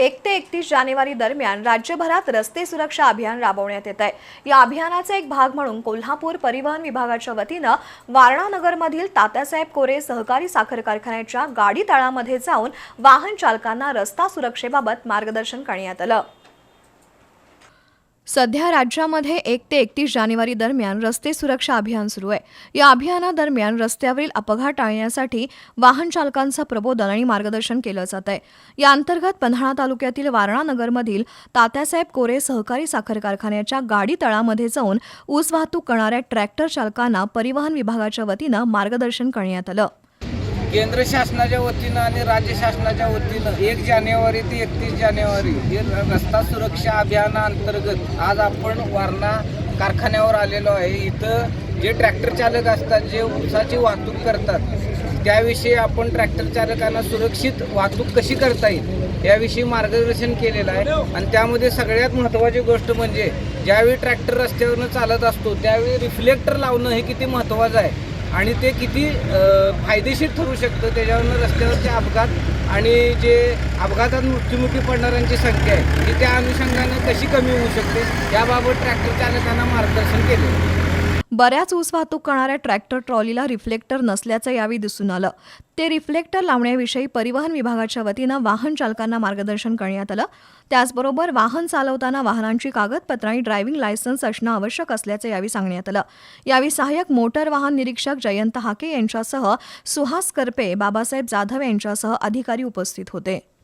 एक ते एकतीस जानेवारी दरम्यान राज्यभरात रस्ते सुरक्षा अभियान राबवण्यात येत आहे. या अभियानाचा एक भाग म्हणून कोल्हापूर परिवहन विभागाच्या वतीनं वारणानगरमधील तात्यासाहेब कोरे सहकारी साखर कारखान्याच्या गाडी तळामध्ये जाऊन वाहन चालकांना रस्ता सुरक्षेबाबत मार्गदर्शन करण्यात आलं. सध्या राज्यामध्ये एक ते एकतीस जानेवारी दरम्यान रस्ते सुरक्षा अभियान सुरू आहे. या अभियानादरम्यान रस्त्यावरील अपघात टाळण्यासाठी वाहन चालकांचं प्रबोधन आणि मार्गदर्शन केलं जात आहे. या अंतर्गत पन्हाळा तालुक्यातील वारणानगरमधील तात्यासाहेब कोरे सहकारी साखर कारखान्याच्या गाडी तळामध्ये जाऊन ऊस वाहतूक करणाऱ्या ट्रॅक्टर चालकांना परिवहन विभागाच्या वतीनं मार्गदर्शन करण्यात आलं. केंद्र शासनाच्या वतीनं आणि राज्य शासनाच्या वतीनं एक जानेवारी ते एकतीस जानेवारी हे रस्ता सुरक्षा अभियानाअंतर्गत आज आपण वारणा कारखान्यावर आलेलो आहे. इथं जे ट्रॅक्टर चालक असतात जे ऊसाची वाहतूक करतात त्याविषयी आपण ट्रॅक्टर चालकांना सुरक्षित वाहतूक कशी करता येईल याविषयी मार्गदर्शन केलेलं आहे. आणि त्यामध्ये सगळ्यात महत्त्वाची गोष्ट म्हणजे ज्यावेळी ट्रॅक्टर रस्त्यावरनं चालत असतो त्यावेळी रिफ्लेक्टर लावणं हे किती महत्त्वाचं आहे. आणि ते किती फायदेशीर ठरू शकतं त्याच्यावरनं रस्त्यावरचे अपघात आणि जे अपघातात मृत्युमुखी पडणाऱ्यांची संख्या आहे ती त्या अनुषंगाने कशी कमी होऊ शकते? याबाबत ट्रॅक्टर चालकांना मार्गदर्शन केले बऱ्याच ऊस वाहतूक करणाऱ्या ट्रॅक्टर ट्रॉलीला रिफ्लेक्टर नसल्याचं यावेळी दिसून आलं. ते रिफ्लेक्टर लावण्याविषयी परिवहन विभागाच्या वतीनं वाहन चालकांना मार्गदर्शन करण्यात आलं. त्याचबरोबर वाहन चालवताना वाहनांची कागदपत्र आणि ड्रायव्हिंग लायसन्स असणं आवश्यक असल्याचं यावेळी सांगण्यात आलं. यावेळी सहाय्यक मोटर वाहन निरीक्षक जयंत हाके यांच्यासह सुहास करपे बाबासाहेब जाधव यांच्यासह अधिकारी उपस्थित होते.